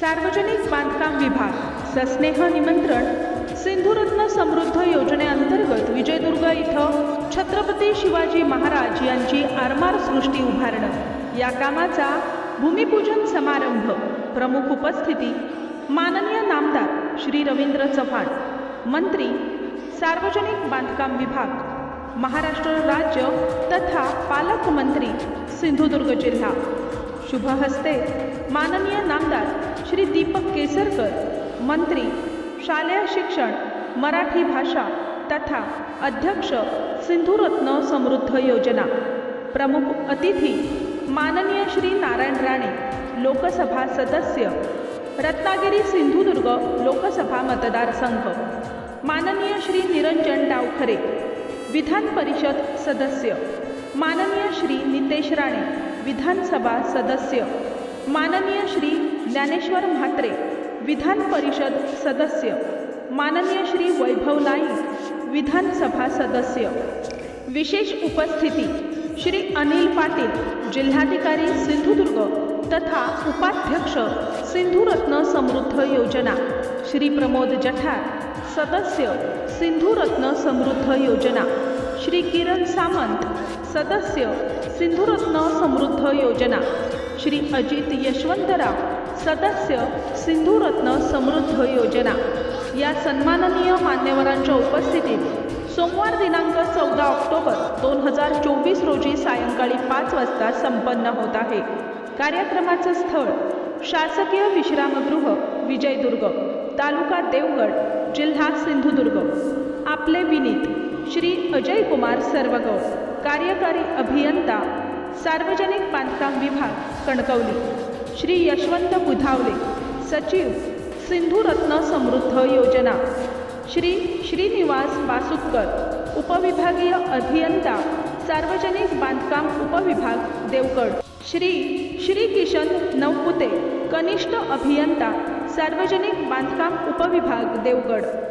सार्वजनिक बांधकाम विभाग सस्नेह निमंत्रण सिंधुरत्न समृद्ध योजनेअंतर्गत विजयदुर्ग इथं छत्रपती शिवाजी महाराज यांची आरमार सृष्टी उभारणं. या कामाचा भूमिपूजन समारंभ प्रमुख उपस्थिती माननीय नामदार श्री रवींद्र चव्हाण मंत्री सार्वजनिक बांधकाम विभाग महाराष्ट्र राज्य तथा पालकमंत्री सिंधुदुर्ग जिल्हा. शुभ हस्ते माननीय नामदार श्री दीपक केसरकर मंत्री शालेय शिक्षण मराठी भाषा तथा अध्यक्ष सिंधुरत्न समृद्ध योजना. प्रमुख अतिथी माननीय श्री नारायण राणे लोकसभा सदस्य रत्नागिरी सिंधुदुर्ग लोकसभा मतदारसंघ. माननीय श्री निरंजन डावखरे विधान परिषद सदस्य. माननीय श्री नितेश राणे विधानसभा सदस्य. माननीय श्री ज्ञानेश्वर म्हात्रे विधान परिषद सदस्य. माननीय श्री वैभव नाईक विधानसभा सदस्य. विशेष उपस्थिती श्री अनिल पाटील जिल्हाधिकारी सिंधुदुर्ग तथा उपाध्यक्ष सिंधुरत्न समृद्ध योजना. श्री प्रमोद जठार सदस्य सिंधुरत्न समृद्ध योजना. श्री किरण सामंत सदस्य सिंधुरत्न समृद्ध योजना. श्री अजित यशवंतराव सदस्य सिंधुरत्न समृद्ध योजना. या सन्माननीय मान्यवरांच्या उपस्थितीत सोमवार दिनांक चौदा ऑक्टोबर दोन हजार चोवीस रोजी सायंकाळी पाच वाजता संपन्न होत आहे. कार्यक्रमाचं स्थळ शासकीय विश्रामगृह विजयदुर्ग तालुका देवगड जिल्हा सिंधुदुर्ग. आपले विनीत श्री अजय कुमार सर्वगौड कार्यकारी अभियंता सार्वजनिक बांधकाम विभाग कणकवली. श्री यशवंत बुधावले सचिव सिंधुरत्न समृद्ध योजना. श्री श्रीनिवास वासुदकर उपविभागीय अभियंता सार्वजनिक बांधकाम उपविभाग देवगड. श्री श्री किशन नवपुते कनिष्ठ अभियंता सार्वजनिक बांधकाम उपविभाग देवगड.